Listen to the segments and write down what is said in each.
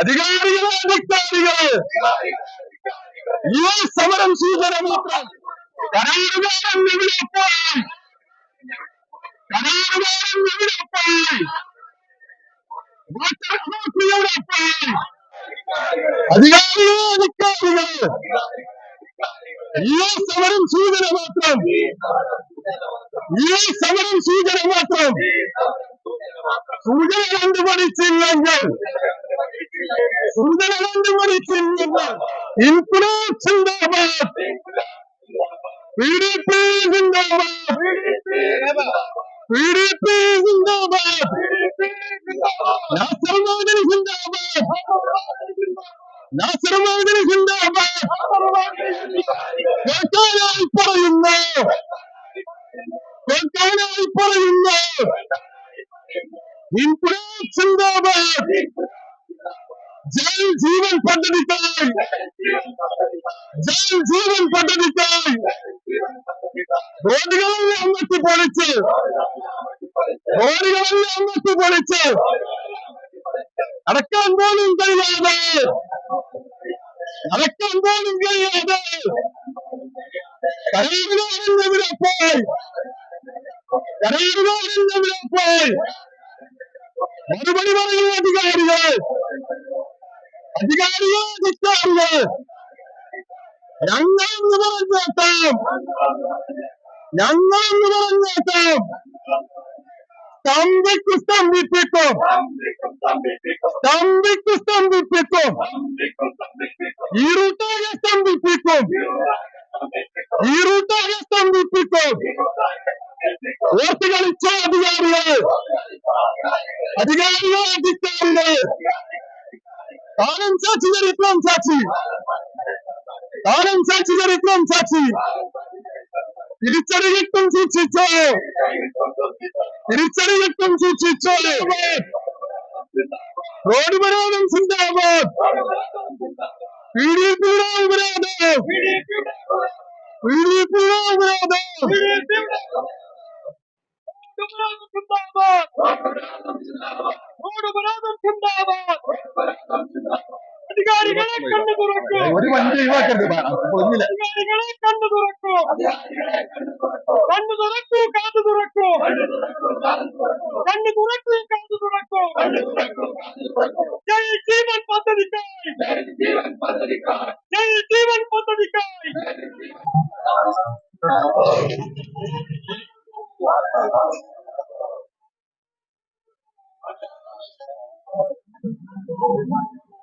அதிகாரிகள் சமரம் சீதரம் கடவுள் கடவுள் அதிகாரிகளே அதிகாரிகள். சவரம் சூதன மாற்றம். சவரம் சூதன மாற்றம். சுதன வந்து மணி செல்லுங்கள் சுதன வந்து மணி செல்லுங்கள் இன்குலாப் சிந்தாபாத். பிடிபி சிந்தாபாத். ഇൻക്ലൂഡ് സിന്ദാബാദ് നാസർ മൗദനി സിന്ദാബാദ് നാസർ മൗദനി സിന്ദാബാദ് കേൾക്കാനായി പറയുന്നു കേൾക്കാനായി പറയുന്നു ഇൻക്ലൂഡ് സിന്ദാബാദ് ജൽ ജീവൻ പദ്ധതിക്കായി ജൽ ജീവൻ പദ്ധതിക്കായി റോഡുകളിൽ അമ്മത്തി പൊളിച്ച് റോഡുകളിൽ അമ്മത്തി പൊളിച്ച്. അടക്കാൻ പോലും കഴിയാതെ. അടക്കാൻ പോലും കഴിയാതെ. കരയുകാരൻ പോയി. കരയുകാരൻ പോയി. മറുപടി പറയുന്ന അധികാരികൾ. അധികാരികൾ അധികാരികൾ ഞങ്ങൾ എന്ന് പറഞ്ഞേക്കാം സ്തംഭിക്കു സ്തംഭിപ്പിക്കും സ്തംഭിക്കു സ്തംഭിപ്പിക്കും ഈ റൂട്ടാകെ സ്തംഭിപ്പിക്കും ഈ റൂട്ടാകെ സ്തംഭിപ്പിക്കും ഓർത്ത് കളിച്ച അധികാരികൾ അധികാരികൾ അധികാരികൾ താനം സാക്ഷി ചരിത്രം സാക്ഷി താനം സാക്ഷി ചരിത്രം സാക്ഷി തിരിച്ചടി കിട്ടും സൂക്ഷിച്ചോ തിരിച്ചടി കിട്ടും സൂക്ഷിച്ചോ റോഡ് വിരോധം സിന്ദാബാദ്. പി ഡി പിയുടെ വിരോധം. പി ഡി പിയുടെ വിരോധം. റോഡ് കണ്ണു തുറക്കൂ ഒരു വണ്ടി ഒഴിവാക്കരുത്. അധികാരികളെ കണ്ണു തുറക്കൂ. കണ്ണു തുറക്കൂ കാതു തുറക്കൂ. കണ്ണു തുറക്കൂ കാതു തുറക്കൂ. ജയ് ജീവൻ പദ്ധതിക്കായി. ജയ് ജീവൻ പദ്ധതിക്കായി.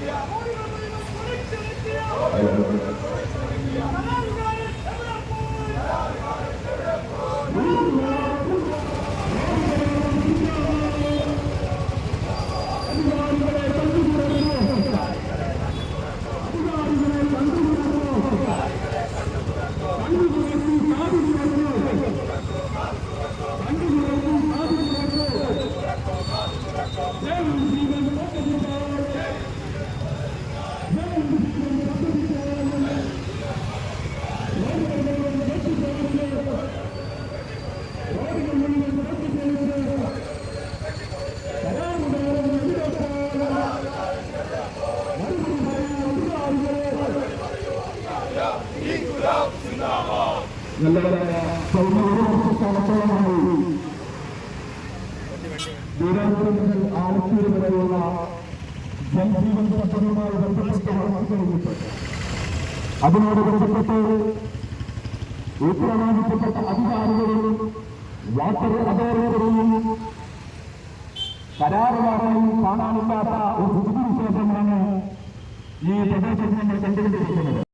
Thank you. നല്ലവരായ കഴിഞ്ഞ ഒരു വർഷക്കാലത്തോളമായി വീരാപുരങ്ങൾ ആലത്തൂർ വരെയുള്ള ജലജീവൻ പദ്ധതിയുമായി ബന്ധപ്പെട്ട് വളർത്തിക്കഴിഞ്ഞിട്ട് അതിനോട് ബന്ധപ്പെട്ട് ഉത്തരവാദിത്തപ്പെട്ട അധികാരികളും വാട്ടർ അതോറിറ്റിയും കരാറുകാരായും കാണാനില്ലാത്ത ഒരു സ്ഥിതിവിശേഷമാണ് ഈ പ്രദേശത്ത് നമ്മൾ കണ്ടുകൊണ്ടിരിക്കുന്നത്.